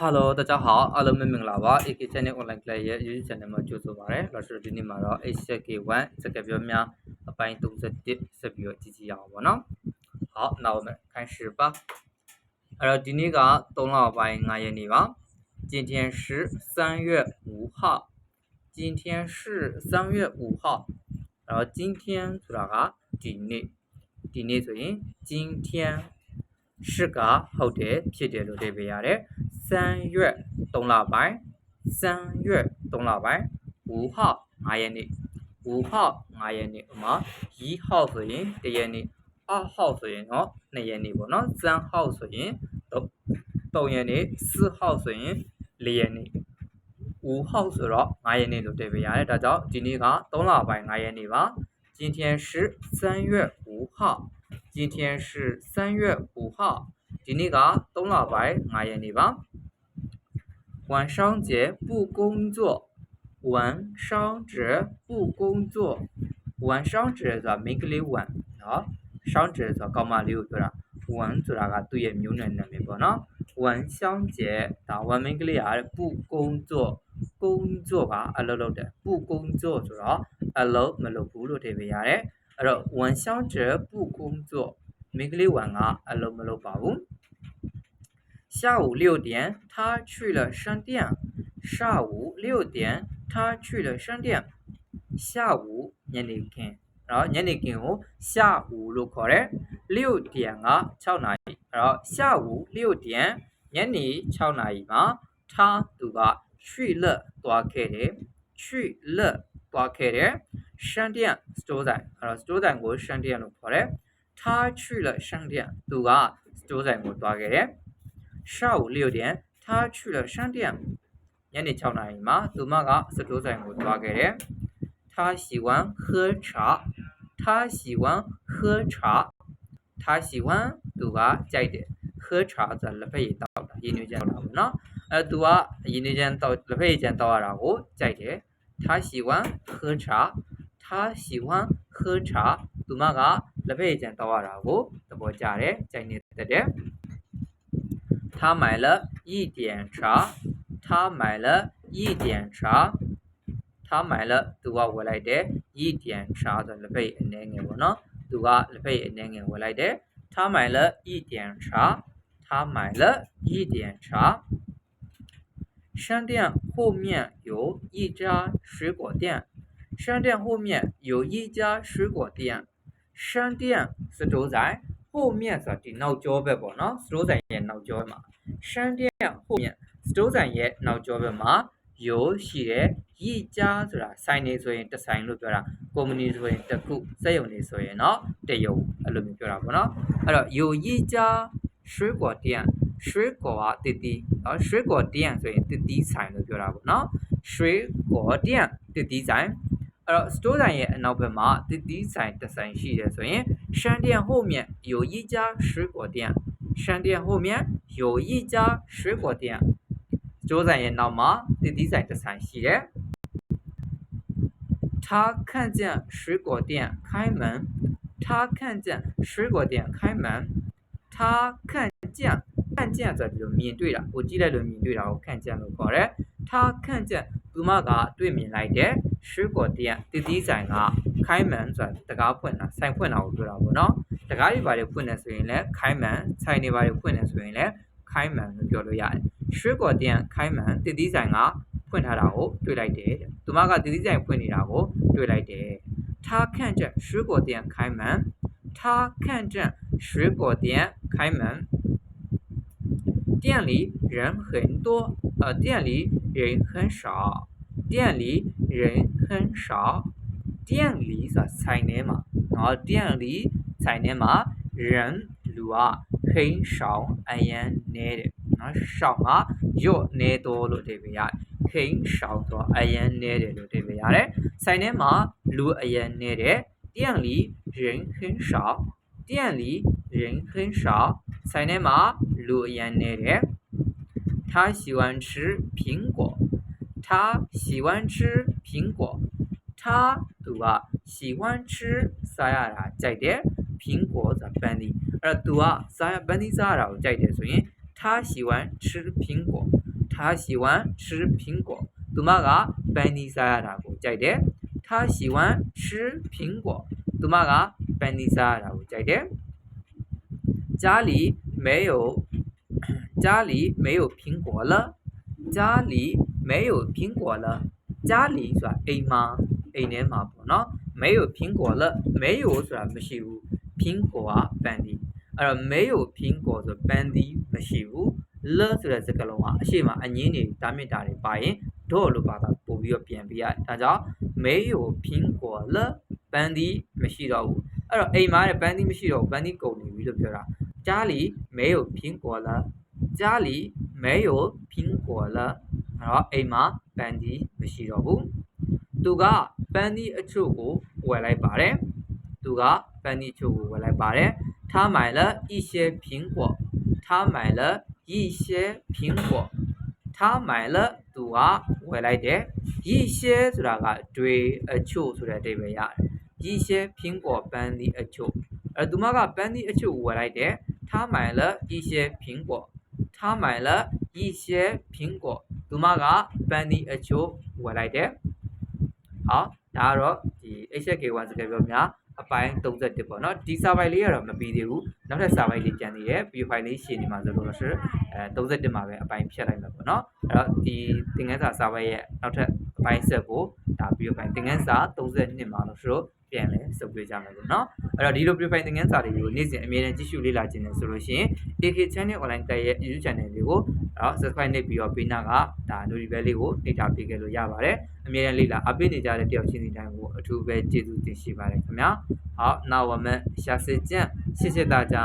哈喽大家好阿拉妹妹老王也可以在那个我来也一起有些简们嘛就是玩老师今天买了一些给玩这个表面白都在底的比表积极呀我呢好那我们开始吧。还有第一个东老板我爱你们今天是三月五号。今天是三月五号。然后今天是哪个第一第一首音今天是个好的谢的老铁表扬嘞三月3လပိုင်း三月3လပိုင်း5号9ရက်နေ့5号9ရက်နေ့ဥမာ1号ဆိုရင်1ရက်နေ့2号ဆိုရင်တော့2ရက်နေ့ပေါ့နော်3号ဆိုရင်3ရက်နေ့4号ဆိုရင်4ရက်နေ့5号ဆိုတော့9ရက်နေ့လို့တည်ပြရတယ်ဒါကြောင့်ဒီနေ့က3လပိုင်း9ရက်နေ့ပါ今天是3月5号今天是3月5号ဒီနေ့က3လပိုင်း9ရက်နေ့ပါ 晚上节不工作晚上节不工作晚上节ဆိုတာမိန်းကလေးဝန်နော်ရှောင်းကျဲဆိုတာကောင်းမလေးကိုပြောတာဝန်ဆိုတာကသူ့ရဲ့မျိုးနွယ်နာမည်ပေါ့နော်ဝန်ရှောင်းကျဲဒါဝန်မိန်းကလေးရတယ်不工作工作ကအလုပ်လုပ်တယ်不工作ဆိုတော့အလုပ်မလုပ်ဘူးလို့ထည့်ပေးရတယ်အဲ့တော့ဝန်ရှောင်းကျဲ不工作မိန်းကလေးဝန်ကအလုပ်မလုပ်ပါဘူး 下午六点，他去了商店。下午六点，他去了商店。下午ညနေခင်းအဲ့တော့ညနေခင်းကို下午လို့ခေါ်တယ်6点က6နာရီအဲ့တော့下午6点ညနေ6နာရီမှာ他သူက去了သွားခဲ့တယ်去了သွားခဲ့တယ်商店 store ဆိုင်အဲ့တော့ store ဆိုင်ကို商店လို့ခေါ်တယ်他去了商店သူက store ဆိုင်ကိုသွားခဲ့တယ် 下午六点他去了商店ညနေ6နာရီမှာသူမကစတိုးဆိုင်ကိုသွားခဲ့တယ်他喜欢喝茶他喜欢喝茶他喜欢သူကကြိုက်တယ်喝茶ဆိုတာလက်ဖက်ရည်တောက်တာရင်းနှီးချမ်းတောက်တာပေါ့နော်အဲသူကရင်းနှီးချမ်းတောက်လက်ဖက်ရည်ချမ်းတောက်ရတာကိုကြိုက်တယ်他喜欢喝茶他喜欢喝茶သူမကလက်ဖက်ရည်ချမ်းတောက်ရတာကိုသဘောကျတယ်ကြိုက်နေတတ်တယ် 他买了一点茶，他买了一点茶，他买了သူကဝယ်လိုက်တယ်一点茶ဆိုလက်ဖက်အနေငယ်ပေါ့နော်သူကလက်ဖက်အနေငယ်ဝယ်လိုက်တယ်他买了一点茶他买了一点茶商店后面有一家水果店商店后面有一家水果店商店စတိုးဆို ဟိုမြတ်ဆိုတာဒီနောက်ကျောဘက်ပေါ့နော်စတိုးဆိုင်ရဲ့နောက်ကျောမှာရှမ်းတရဟိုမြတ်စတိုးဆိုင်ရဲ့နောက်ကျောဘက်မှာယိုးရှိတယ်ရီကြားဆိုတာဆိုင်နေဆိုရင်တဆိုင်လို့ပြောတာကုမ္ပဏီဆိုရင်တစ်ခုစက်ရုံနေဆိုရင်เนาะတရုံအဲ့လိုမျိုးပြောတာပေါ့เนาะအဲ့တော့ယိုရီကြားရွှေကော်တရရွှေကော်ကတည်တည်เนาะရွှေကော်တရဆိုရင်တည်တည်ဆိုင်လို့ပြောတာပေါ့เนาะရွှေကော်တရတည်တည်ဆိုင် အဲ့တော့ store ဆိုင်ရဲ့အနောက်ဘက်မှာတတိဆိုင်တစ်ဆိုင်ရှိတယ်ဆိုရင်商店后面有一家水果店商店后面有一家水果店စတိုးဆိုင်ရဲ့နောက်မှာတတိဆိုင်တစ်ဆိုင်ရှိတယ်他看见水果店开门他看见水果店开门他看见看见ဆိုပြီးတော့မြင်တွေ့တာကိုကြည့်လိုက်လို့မြင်တွေ့တာကို看见လို့ခေါ်တယ်他看见 သူမကတွေ့မြင်လိုက်တဲ့水果店တတိဆိုင်က开门ဆိုတာတကားဖွင့်တာဆိုင်ဖွင့်တာကိုပြောတာပေါ့နော်တကားတွေဘာတွေဖွင့်နေဆိုရင်လည်း开门ဆိုင်တွေဘာတွေဖွင့်နေဆိုရင်လည်း开门လို့ပြောလို့ရတယ်水果店开门တတိဆိုင်ကဖွင့်ထားတာကိုတွေ့လိုက်တယ်တဲ့သူမကတတိဆိုင်ဖွင့်နေတာကိုတွေ့လိုက်တယ်他看见水果店开门他看见水果店开门 店里人很多，呃，店里人很少，店里人很少，店里是菜呢嘛，然后店里菜呢嘛，人လူ啊很少，哎呀呢的，那少啊有呢多了对不呀？很少多，哎呀呢的了对不呀嘞？菜呢嘛，လူ哎呀呢的，店里人很少，店里人很少。 ဆိုင်ထဲမှာလူအရန်နဲတယ်။他喜欢吃苹果他喜欢吃苹果他သူက喜欢吃စားရတာကြိုက်တယ်苹果ဆိုတာပန်းသီးအဲ့တော့သူကစားရပန်းသီးစားရတာကိုကြိုက်တယ်ဆိုရင်他喜欢吃苹果 他喜欢吃苹果သူမကပန်းဒီစားရတာကိုကြိုက်တယ်他喜欢吃苹果သူမကပန်းဒီစားရတာကိုကြိုက်တယ် 家里没有家里没有苹果了家里没有苹果了家里ဆိုတာအိမ်မှာအိမ်ထဲမှာပေါ့နော်没有苹果了没有ဆိုတာမရှိဘူး苹果ကပန်းဒီအဲ့တော့没有苹果ဆိုပန်းဒီမရှိဘူးလဆိုတဲ့စကားလုံးကအရှိမအငင်းတွေတားမြစ်တာတွေပါရင်တော့လို့ပါတာပို့ပြီးတော့ပြန်ပြရတယ်ဒါကြောင့်没有苹果了ပန်းဒီမရှိတော့ဘူးအဲ့တော့အိမ်မှာတဲ့ပန်းဒီမရှိတော့ဘူးပန်းဒီကုန်နေပြီလို့ပြောတာ 家里没有苹果了家里没有苹果了အဲ့တော့အိမ်မှာပန်းဒီမရှိတော့ဘူးသူကပန်းဒီအချို့ကိုဝယ်လိုက်ပါတယ်သူကပန်းဒီအချို့ကိုဝယ်လိုက်ပါတယ်他买了一些苹果他买了一些苹果他买了သူကဝယ်လိုက်တယ်一些ဆိုတာကတွေအချို့ဆိုတဲ့အဓိပ္ပာယ်ရတယ်一些苹果ပန်းဒီအချို့အဲသူမကပန်းဒီအချို့ဝယ်လိုက်တယ် 他买了一些苹果他买了一些苹果သူမကပန်းဒီအချို့ဝယ်လိုက်တယ်ဟောဒါကတော့ဒီ HK1 စကားပြောများအပိုင်း31ပေါ့နော်ဒီစာပိုင်လေးကတော့မပြီးသေးဘူးနောက်ထပ်စာပိုင်လေးကျန်သေးတယ် view file လေးရှင်းနေမှာဆိုလို့ဆိုအဲ31မှာပဲအပိုင်းဖြတ်လိုက်မှာပေါ့နော်အဲ့တော့ဒီသင်ခန်းစာစာပိုင်ရဲ့နောက်ထပ်အပိုင်းဆက်ကိုဒါ view file သင်ခန်းစာ32မှာလို့ဆိုတော့ ပြန်လဲစုပ်ပေးကြမယ်ပေါ့နော်အဲ့တော့ဒီလို profile သင်ခန်းစာတွေကိုနေ့စဉ်အမြဲတမ်းကြည့်ရှုလေ့လာခြင်းနဲ့ဆိုလို့ရှိရင် AK Channel Online တက်ရဲ့ YouTube Channel တွေကိုတော့ subscribe လုပ်ပြီးတော့ပေးနာကဒါ notification လေးကိုတိတာပေးခဲ့လို့ရပါတယ်အမြဲတမ်းလေ့လာအပိနေကြတဲ့တယောက်ချင်းစီတိုင်းကိုအထူးပဲကျေးဇူးတင်ရှိပါတယ်ခင်ဗျာဟောနောက်ဝမန်ရှာစစ်ကျန့်ရှစ်ရှစ်သားကြ